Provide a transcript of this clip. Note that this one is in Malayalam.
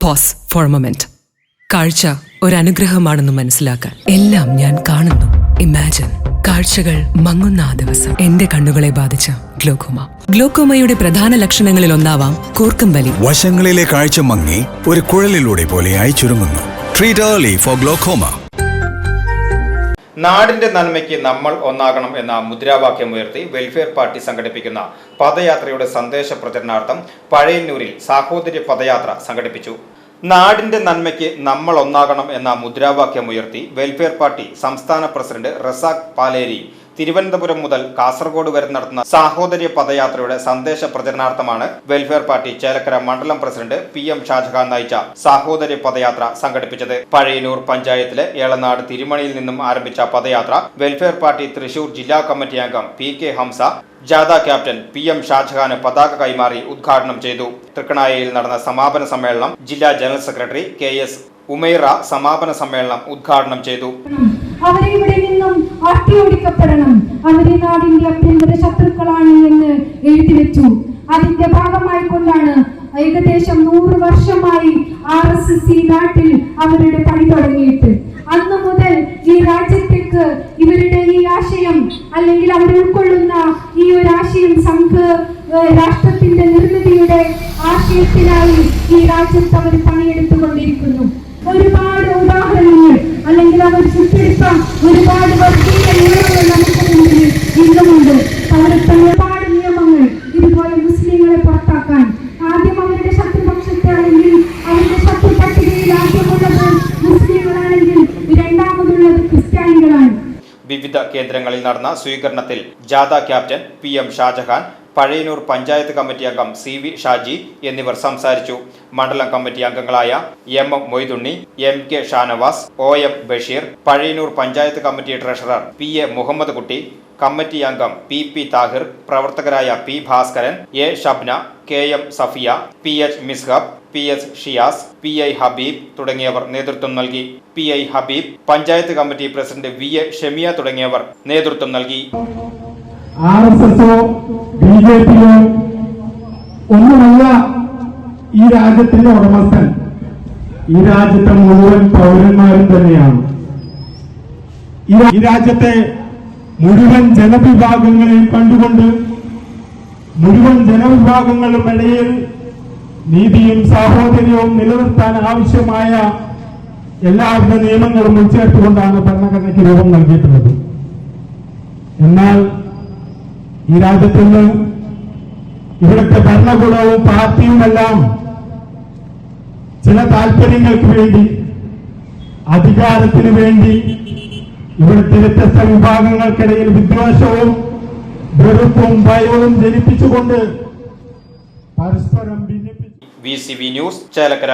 പോസ് ഫോർ മൊമെന്റ് കാഴ്ച അനുഗ്രഹമാണെന്ന് മനസ്സിലാക്കാൻ എല്ലാം ഞാൻ കാണുന്നു. ഇമാജിൻ കാഴ്ചകൾ മങ്ങുന്ന ആ ദിവസം. എന്റെ കണ്ണുകളെ ബാധിച്ച ഗ്ലോക്കോമ. ഗ്ലോക്കോമയുടെ പ്രധാന ലക്ഷണങ്ങളിൽ ഒന്നാവാം കൂർക്കം വലി വശങ്ങളിലെ കാഴ്ച മങ്ങി ഒരു കുഴലിലൂടെ പോലെയായി ചുരുങ്ങുന്നു. ട്രീറ്റ് ഏർലി ഫോർ ഗ്ലോക്കോമ നാടിന്റെ നന്മയ്ക്ക് നമ്മൾ ഒന്നാകണം എന്ന മുദ്രാവാക്യം ഉയർത്തി വെൽഫെയർ പാർട്ടി സംഘടിപ്പിക്കുന്ന പദയാത്രയുടെ സന്ദേശ പ്രചരണാർത്ഥം പഴയന്നൂരിൽ സാഹോദര്യ പദയാത്ര സംഘടിപ്പിച്ചു. നാടിന്റെ നന്മയ്ക്ക് നമ്മൾ ഒന്നാകണം എന്ന മുദ്രാവാക്യം ഉയർത്തി വെൽഫെയർ പാർട്ടി സംസ്ഥാന പ്രസിഡന്റ് റസാഖ് പാലേരി തിരുവനന്തപുരം മുതൽ കാസർഗോഡ് വരെ നടത്തുന്ന സാഹോദര്യ പദയാത്രയുടെ സന്ദേശ പ്രചരണാർത്ഥമാണ് വെൽഫെയർ പാർട്ടി ചേലക്കര മണ്ഡലം പ്രസിഡന്റ് പി എം ഷാജഹാൻ നയിച്ച സാഹോദര്യ പദയാത്ര സംഘടിപ്പിച്ചത്. പഴയനൂർ പഞ്ചായത്തിലെ ഏളനാട് തിരുമണിയിൽ നിന്നും ആരംഭിച്ച പദയാത്ര വെൽഫെയർ പാർട്ടി തൃശൂർ ജില്ലാ കമ്മിറ്റി അംഗം പി കെ ഹംസ ജാഥ ക്യാപ്റ്റൻ പി എം ഷാജഹാന് പതാക കൈമാറി ഉദ്ഘാടനം ചെയ്തു. തൃക്കണായയിൽ നടന്ന സമാപന സമ്മേളനം ജില്ലാ general secretary K S Umaira സമാപന സമ്മേളനം ഉദ്ഘാടനം ചെയ്തു. അവരെ ഇവിടെ നിന്നും അട്ടിയോടിക്കപ്പെടണം അവരെ നാടിന്റെ അഭ്യന്തര ശത്രുക്കളാണ് എന്ന് എഴുതി വെച്ചു. അതിന്റെ ഭാഗമായി കൊണ്ടാണ് ഏകദേശം നൂറ് വർഷമായി ആർ എസ് എസ് ഈ നാട്ടിൽ അവരുടെ പണി തുടങ്ങിയിട്ട്. അന്ന് മുതൽ ഈ രാജ്യത്തേക്ക് ഇവരുടെ ഈ ആശയം അല്ലെങ്കിൽ അവർ ഉൾക്കൊള്ളുന്ന ഈ ഒരു ആശയം സംഘ രാഷ്ട്രത്തിന്റെ നിർമ്മിതിയുടെ ആശയത്തിനായി ഈ രാജ്യത്ത് അവർ പണിയെടുത്തുകൊണ്ടിരിക്കുന്നു ഒരുപാട് ഉദാഹരണങ്ങൾ വർഗീയ നിയമങ്ങൾ പുറത്താക്കാൻ. ആദ്യം അവരുടെ അല്ലെങ്കിൽ അവരുടെ ക്രിസ്ത്യാനികളാണ്. വിവിധ കേന്ദ്രങ്ങളിൽ നടന്ന സ്വീകരണത്തിൽ ജാഥ captain P M Shajahan Pazhayannur panchayat committee അംഗം സി വി ഷാജി എന്നിവർ സംസാരിച്ചു. മണ്ഡലം കമ്മിറ്റി അംഗങ്ങളായ M M Moythunni M K Shanavas O M Basheer Pazhayannur panchayat committee treasurer P A Muhammad Kutty committee അംഗം പി പി താഹിർ പ്രവർത്തകരായ P Bhaskaran A Shabna K M Safiya P H Misbah P S Shiyas P I Habeeb തുടങ്ങിയവർ നേതൃത്വം നൽകി. P I Habeeb panchayat committee president V A Shemiya തുടങ്ങിയവർ നേതൃത്വം നൽകി. ബി ജെ പിയോ ഒന്നുമല്ല ഈ രാജ്യത്തിന്റെ ഉടമസ്ഥൻ. ഈ രാജ്യത്തെ മുഴുവൻ പൗരന്മാരും തന്നെയാണ്. ഈ രാജ്യത്തെ മുഴുവൻ ജനവിഭാഗങ്ങളെയും കണ്ടുകൊണ്ട് മുഴുവൻ ജനവിഭാഗങ്ങളും ഇടയിൽ നീതിയും സാഹോദര്യവും നിലനിർത്താൻ ആവശ്യമായ എല്ലാവിധ നിയമങ്ങളും ഉൾച്ചേർത്തുകൊണ്ടാണ് ഭരണഘടനയ്ക്ക് രൂപം നൽകിയിട്ടുള്ളത്. എന്നാൽ ഈ രാജ്യത്ത് നിന്ന് ഇവിടുത്തെ ഭരണകൂടവും പാർട്ടിയുമെല്ലാം ചില താല്പര്യങ്ങൾക്ക് വേണ്ടി അധികാരത്തിന് വേണ്ടി ഇവിടുത്തെ വ്യത്യസ്ത വിഭാഗങ്ങൾക്കിടയിൽ വിദ്വേഷവും വെറുപ്പും ഭയവും ജനിപ്പിച്ചുകൊണ്ട് പരസ്പരം ഭിന്നിപ്പിച്ചു. V C V news Chelakkara.